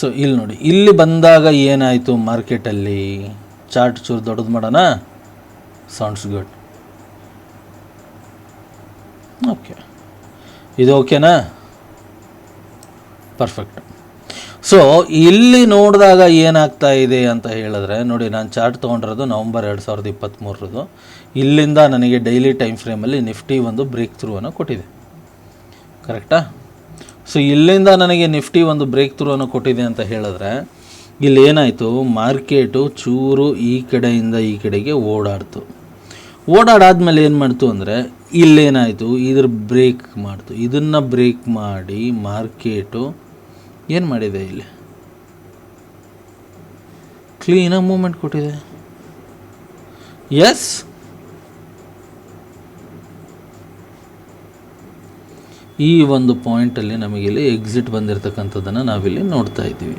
B: ಸೊ ಇಲ್ಲಿ ನೋಡಿ, ಇಲ್ಲಿ ಬಂದಾಗ ಏನಾಯಿತು ಮಾರ್ಕೆಟಲ್ಲಿ ಚಾರ್ಟ್ ಚೂರು ದೊಡ್ಡದು ಮಾಡೋಣ? ಸೌಂಡ್ಸ್ ಗುಡ್ ಓಕೆ ಇದು ಓಕೆನಾ ಪರ್ಫೆಕ್ಟ್ ಸೊ ಇಲ್ಲಿ ನೋಡಿದಾಗ ಏನಾಗ್ತಾ ಇದೆ ಅಂತ ಹೇಳಿದ್ರೆ, ನೋಡಿ ನಾನು ಚಾರ್ಟ್ ತೊಗೊಂಡಿರೋದು ನವಂಬರ್ ಎರಡು ಸಾವಿರದ ಇಪ್ಪತ್ತ್ಮೂರರದು ಇಲ್ಲಿಂದ ನನಗೆ ಡೈಲಿ ಟೈಮ್ ಫ್ರೇಮಲ್ಲಿ ನಿಫ್ಟಿ ಒಂದು ಬ್ರೇಕ್ ಥ್ರೂ ಕೊಟ್ಟಿದೆ. ಕರೆಕ್ಟಾ? ಸೊ ಇಲ್ಲಿಂದ ನನಗೆ ನಿಫ್ಟಿ ಒಂದು ಬ್ರೇಕ್ ಥ್ರೂ ಅನ್ನು ಕೊಟ್ಟಿದೆ ಅಂತ ಹೇಳಿದ್ರೆ, ಇಲ್ಲಿ ಏನಾಯಿತು? ಮಾರ್ಕೆಟು ಚೂರು ಈ ಕಡೆಯಿಂದ ಈ ಕಡೆಗೆ ಓಡಾಡ್ತು. ಓಡಾಡಾದ್ಮೇಲೆ ಏನು ಮಾಡ್ತು ಅಂದರೆ, ಇಲ್ಲೇನಾಯಿತು? ಇದ್ರ ಬ್ರೇಕ್ ಮಾಡ್ತು. ಇದನ್ನು ಬ್ರೇಕ್ ಮಾಡಿ ಮಾರ್ಕೆಟು ಏನು ಮಾಡಿದೆ ಇಲ್ಲಿ? ಕ್ಲೀನಾಗಿ ಮೂಮೆಂಟ್ ಕೊಟ್ಟಿದೆ. ಎಸ್ ಈ ಒಂದು ಪಾಯಿಂಟಲ್ಲಿ ನಮಗಿಲ್ಲಿ ಎಕ್ಸಿಟ್ ಬಂದಿರತಕ್ಕಂಥದ್ದನ್ನು ನಾವಿಲ್ಲಿ ನೋಡ್ತಾ ಇದ್ದೀವಿ.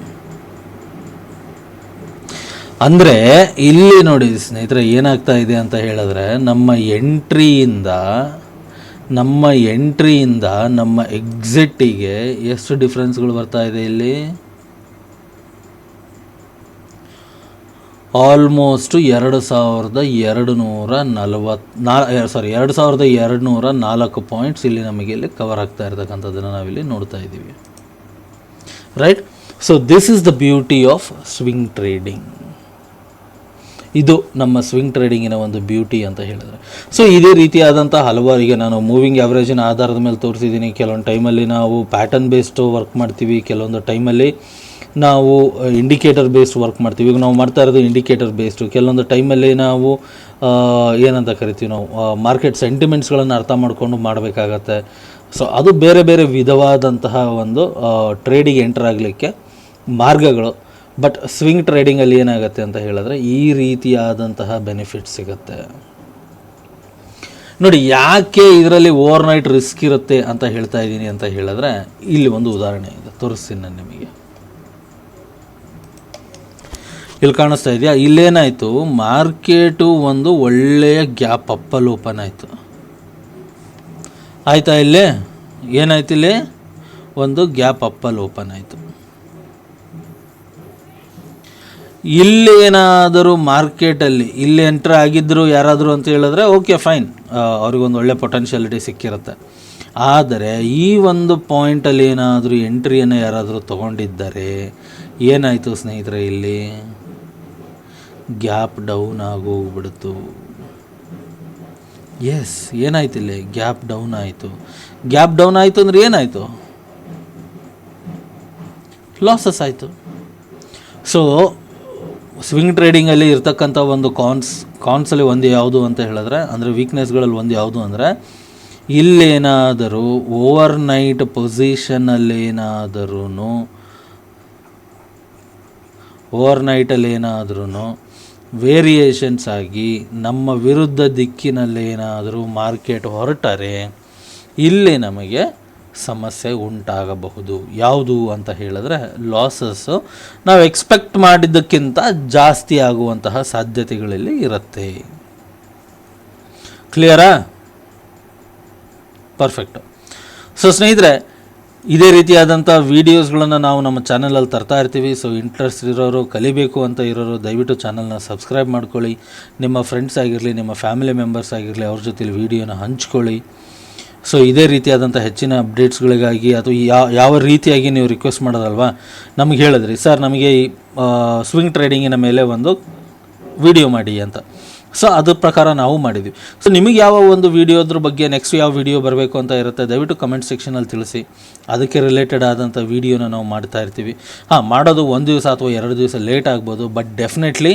B: ಅಂದರೆ ಇಲ್ಲಿ ನೋಡಿ ಸ್ನೇಹಿತರೆ ಏನಾಗ್ತಾ ಇದೆ ಅಂತ ಹೇಳಿದ್ರೆ ನಮ್ಮ ಎಂಟ್ರಿಯಿಂದ ನಮ್ಮ ಎಂಟ್ರಿಯಿಂದ ನಮ್ಮ ಎಕ್ಸಿಟ್ಟಿಗೆ ಎಷ್ಟು ಡಿಫ್ರೆನ್ಸ್ಗಳು ಬರ್ತಾ ಇದೆ ಇಲ್ಲಿ? ಆಲ್ಮೋಸ್ಟು ಎರಡು ಸಾವಿರದ ಎರಡು ನೂರ ನಲವತ್ ನಾ ಸಾರಿ ಎರಡು ಸಾವಿರದ ಎರಡು ನೂರ ನಾಲ್ಕು ಪಾಯಿಂಟ್ಸ್ ಇಲ್ಲಿ ನಮಗೆ ಇಲ್ಲಿ ಕವರ್ ಆಗ್ತಾ ಇರ್ತಕ್ಕಂಥದ್ದನ್ನು ನಾವಿಲ್ಲಿ ನೋಡ್ತಾ ಇದ್ದೀವಿ. Right so this is the beauty of swing trading ಇದು ನಮ್ಮ ಸ್ವಿಂಗ್ ಟ್ರೇಡಿಂಗಿನ ಒಂದು ಬ್ಯೂಟಿ ಅಂತ ಹೇಳಿದ್ರೆ. ಸೊ ಇದೇ ರೀತಿಯಾದಂಥ ಹಲವಾರು ಈಗ ನಾನು ಮೂವಿಂಗ್ ಆ್ಯಾವ್ರೇಜಿನ ಆಧಾರದ ಮೇಲೆ ತೋರಿಸಿದ್ದೀನಿ. ಕೆಲವೊಂದು ಟೈಮಲ್ಲಿ ನಾವು ಪ್ಯಾಟರ್ನ್ ಬೇಸ್ಡ್ ವರ್ಕ್ ಮಾಡ್ತೀವಿ, ಕೆಲವೊಂದು ಟೈಮಲ್ಲಿ ನಾವು ಇಂಡಿಕೇಟರ್ ಬೇಸ್ಡ್ ವರ್ಕ್ ಮಾಡ್ತೀವಿ. ಈಗ ನಾವು ಮಾಡ್ತಾ ಇರೋದು ಇಂಡಿಕೇಟರ್ ಬೇಸ್ಡು ಕೆಲವೊಂದು ಟೈಮಲ್ಲಿ ನಾವು ಏನಂತ ಕರಿತೀವಿ ನಾವು ಮಾರ್ಕೆಟ್ ಸೆಂಟಿಮೆಂಟ್ಸ್ಗಳನ್ನು ಅರ್ಥ ಮಾಡಿಕೊಂಡು ಮಾಡಬೇಕಾಗತ್ತೆ. ಸೊ ಅದು ಬೇರೆ ಬೇರೆ ವಿಧವಾದಂತಹ ಒಂದು ಟ್ರೇಡಿಗೆ ಎಂಟರ್ ಆಗಲಿಕ್ಕೆ ಮಾರ್ಗಗಳು ಬಟ್ ಸ್ವಿಂಗ್ ಟ್ರೇಡಿಂಗಲ್ಲಿ ಏನಾಗುತ್ತೆ ಅಂತ ಹೇಳಿದ್ರೆ ಈ ರೀತಿಯಾದಂತಹ ಬೆನಿಫಿಟ್ ಸಿಗುತ್ತೆ. ನೋಡಿ, ಯಾಕೆ ಇದರಲ್ಲಿ ಓವರ್ ನೈಟ್ ರಿಸ್ಕ್ ಇರುತ್ತೆ ಅಂತ ಹೇಳ್ತಾ ಇದ್ದೀನಿ ಅಂತ ಹೇಳಿದ್ರೆ, ಇಲ್ಲಿ ಒಂದು ಉದಾಹರಣೆ ಇದೆ. ತೋರಿಸ್ತೀನಿ ನಾನು ನಿಮಗೆ. ಇಲ್ಲಿ ಕಾಣಿಸ್ತಾ ಇದೆಯಾ? ಇಲ್ಲೇನಾಯಿತು? ಮಾರ್ಕೆಟು ಒಂದು ಒಳ್ಳೆಯ ಗ್ಯಾಪ್ ಅಪ್ಪಲ್ಲಿ ಓಪನ್ ಆಯಿತು. ಆಯಿತಾ ಇಲ್ಲೇ? ಏನಾಯ್ತು ಇಲ್ಲಿ? ಒಂದು ಗ್ಯಾಪ್ ಅಪ್ಪಲ್ಲಿ ಓಪನ್ ಆಯಿತು. ಇಲ್ಲೇನಾದರೂ ಮಾರ್ಕೆಟಲ್ಲಿ, ಇಲ್ಲಿ ಎಂಟ್ರ್ ಆಗಿದ್ದರು ಯಾರಾದರೂ ಅಂತ ಹೇಳಿದ್ರೆ ಓಕೆ ಫೈನ್ ಅವ್ರಿಗೊಂದು ಒಳ್ಳೆ ಪೊಟೆನ್ಷಿಯಾಲಿಟಿ ಸಿಕ್ಕಿರುತ್ತೆ. ಆದರೆ, ಈ ಒಂದು ಪಾಯಿಂಟಲ್ಲಿ ಏನಾದರೂ ಎಂಟ್ರಿಯನ್ನು ಯಾರಾದರೂ ತೊಗೊಂಡಿದ್ದಾರೆ, ಏನಾಯಿತು ಸ್ನೇಹಿತರೆ ಇಲ್ಲಿ? Gap down ಆಗೋಗ್ಬಿಡ್ತು. ಎಸ್ ಏನಾಯ್ತು ಇಲ್ಲಿ? ಗ್ಯಾಪ್ ಡೌನ್ ಆಯಿತು. ಗ್ಯಾಪ್ ಡೌನ್ ಆಯಿತು ಅಂದರೆ ಏನಾಯಿತು? ಲಾಸಸ್ ಆಯಿತು. ಸೊ ಸ್ವಿಂಗ್ ಟ್ರೇಡಿಂಗಲ್ಲಿ ಇರ್ತಕ್ಕಂಥ ಒಂದು ಕಾನ್ಸ್ ಕಾನ್ಸಲ್ಲಿ ಒಂದು ಯಾವುದು ಅಂತ ಹೇಳಿದ್ರೆ, ಅಂದರೆ ವೀಕ್ನೆಸ್ಗಳಲ್ಲಿ ಒಂದು ಯಾವುದು ಅಂದರೆ, ಇಲ್ಲೇನಾದರೂ ಓವರ್ ನೈಟ್ ಪೊಸಿಷನಲ್ಲೇನಾದರೂ ಓವರ್ ನೈಟಲ್ಲಿ ಏನಾದ್ರೂ ವೇರಿಯೇಷನ್ಸ್ ಆಗಿ ನಮ್ಮ ವಿರುದ್ಧ ದಿಕ್ಕಿನಲ್ಲೇನಾದರೂ ಮಾರ್ಕೆಟ್ ಹೊರಟರೆ, ಇಲ್ಲಿ ನಮಗೆ ಸಮಸ್ಯೆ ಉಂಟಾಗಬಹುದು. ಯಾವುದು ಅಂತ ಹೇಳಿದ್ರೆ ಲಾಸಸ್ಸು ನಾವು ಎಕ್ಸ್ಪೆಕ್ಟ್ ಮಾಡಿದ್ದಕ್ಕಿಂತ ಜಾಸ್ತಿ ಆಗುವಂತಹ ಸಾಧ್ಯತೆಗಳಲ್ಲಿ ಇರುತ್ತೆ. ಕ್ಲಿಯರಾ ಪರ್ಫೆಕ್ಟ್ ಸೊ ಸ್ನೇಹಿತರೆ, ಇದೇ ರೀತಿಯಾದಂಥ ವೀಡಿಯೋಸ್ಗಳನ್ನು ನಾವು ನಮ್ಮ ಚಾನಲಲ್ಲಿ ತರ್ತಾ ಇರ್ತೀವಿ. ಸೊ ಇಂಟ್ರೆಸ್ಟ್ ಇರೋರು, ಕಲಿಬೇಕು ಅಂತ ಇರೋರು, ದಯವಿಟ್ಟು ಚಾನಲ್ನ ಸಬ್ಸ್ಕ್ರೈಬ್ ಮಾಡ್ಕೊಳ್ಳಿ. ನಿಮ್ಮ ಫ್ರೆಂಡ್ಸ್ ಆಗಿರಲಿ, ನಿಮ್ಮ ಫ್ಯಾಮಿಲಿ ಮೆಂಬರ್ಸ್ ಆಗಿರಲಿ, ಅವ್ರ ಜೊತೆಲಿ ವೀಡಿಯೋನ ಹಂಚ್ಕೊಳ್ಳಿ. ಸೊ ಇದೇ ರೀತಿಯಾದಂಥ ಹೆಚ್ಚಿನ ಅಪ್ಡೇಟ್ಸ್ಗಳಿಗಾಗಿ ಅಥವಾ ಯಾವ ಯಾವ ರೀತಿಯಾಗಿ ನೀವು ರಿಕ್ವೆಸ್ಟ್ ಮಾಡೋದಲ್ವಾ? ನಮಗೆ ಹೇಳಿದ್ರಿ, ಸರ್, ನಮಗೆ ಈ ಸ್ವಿಂಗ್ ಟ್ರೇಡಿಂಗಿನ ಮೇಲೆ ಒಂದು ವಿಡಿಯೋ ಮಾಡಿ ಅಂತ. ಸೊ ಅದ್ರ ಪ್ರಕಾರ ನಾವು ಮಾಡಿದ್ವಿ. ಸೊ ನಿಮಗೆ ಯಾವ ಒಂದು ವಿಡಿಯೋದ್ರ ಬಗ್ಗೆ ನೆಕ್ಸ್ಟ್ ಯಾವ ವಿಡಿಯೋ ಬರಬೇಕು ಅಂತ ಇರುತ್ತೆ, ದಯವಿಟ್ಟು ಕಮೆಂಟ್ ಸೆಕ್ಷನಲ್ಲಿ ತಿಳಿಸಿ. ಅದಕ್ಕೆ ರಿಲೇಟೆಡ್ ಆದಂಥ ವಿಡಿಯೋನ ನಾವು ಮಾಡ್ತಾ ಇರ್ತೀವಿ. ಹಾಂ, ಮಾಡೋದು ಒಂದು ದಿವಸ ಅಥವಾ ಎರಡು ದಿವಸ ಲೇಟ್ ಆಗ್ಬೋದು ಬಟ್ ಡೆಫಿನೆಟ್ಲಿ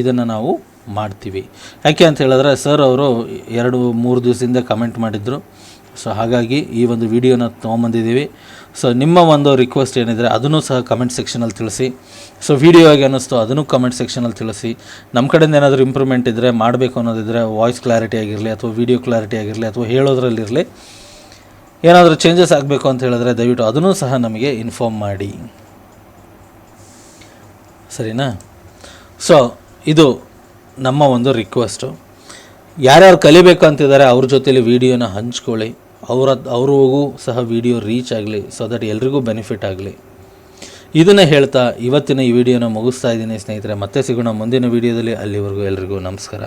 B: ಇದನ್ನು ನಾವು ಮಾಡ್ತೀವಿ. ಯಾಕೆ ಅಂತ ಹೇಳಿದ್ರೆ, ಸರ್ ಅವರು ಎರಡು, ಮೂರು ದಿವಸದಿಂದ ಕಮೆಂಟ್ ಮಾಡಿದ್ರು. ಸೊ ಹಾಗಾಗಿ ಈ ಒಂದು ವಿಡಿಯೋನ ತೊಗೊಂಬಂದಿದ್ದೀವಿ. ಸೊ ನಿಮ್ಮ ಒಂದು ರಿಕ್ವೆಸ್ಟ್ ಏನಿದ್ರೆ ಅದನ್ನು ಸಹ ಕಮೆಂಟ್ ಸೆಕ್ಷನಲ್ಲಿ ತಿಳಿಸಿ. ಸೊ ವಿಡಿಯೋ ಹೇಗೆ ಅನ್ನಿಸ್ತು, ಅದನ್ನು ಕಮೆಂಟ್ ಸೆಕ್ಷನಲ್ಲಿ ತಿಳಿಸಿ. ನಮ್ಮ ಕಡೆಯಿಂದ ಏನಾದರೂ ಇಂಪ್ರೂವ್ಮೆಂಟ್ ಇದ್ದರೆ ಮಾಡಬೇಕು ಅನ್ನೋದಿದ್ದರೆ ವಾಯ್ಸ್ ಕ್ಲಾರಿಟಿ ಆಗಿರಲಿ ಅಥವಾ ವಿಡಿಯೋ ಕ್ಲಾರಿಟಿ ಆಗಿರಲಿ ಅಥವಾ ಹೇಳೋದ್ರಲ್ಲಿರಲಿ ಏನಾದರೂ ಚೇಂಜಸ್ ಆಗಬೇಕು ಅಂತ ಹೇಳಿದ್ರೆ ದಯವಿಟ್ಟು ಅದನ್ನು ಸಹ ನಮಗೆ ಇನ್ಫಾರ್ಮ್ ಮಾಡಿ. ಸರಿನಾ? ಸೊ ಇದು ನಮ್ಮ ಒಂದು ರಿಕ್ವೆಸ್ಟು ಯಾರ್ಯಾರು ಕಲಿಬೇಕು ಅಂತಿದ್ದಾರೆ, ಅವ್ರ ಜೊತೇಲಿ ವೀಡಿಯೋನ ಹಂಚ್ಕೊಳ್ಳಿ. ಅವರ ಅವ್ರಿಗೂ ಸಹ ವಿಡಿಯೋ ರೀಚ್ ಆಗಲಿ ಸೊ ದಟ್ ಎಲ್ರಿಗೂ ಬೆನಿಫಿಟ್ ಆಗಲಿ. ಇದನ್ನು ಹೇಳ್ತಾ ಇವತ್ತಿನ ಈ ವಿಡಿಯೋನ ಮುಗಿಸ್ತಾ ಇದ್ದೀನಿ ಸ್ನೇಹಿತರೆ. ಮತ್ತೆ ಸಿಗೋಣ ಮುಂದಿನ ವಿಡಿಯೋದಲ್ಲಿ ಅಲ್ಲಿವರೆಗೂ ಎಲ್ರಿಗೂ ನಮಸ್ಕಾರ.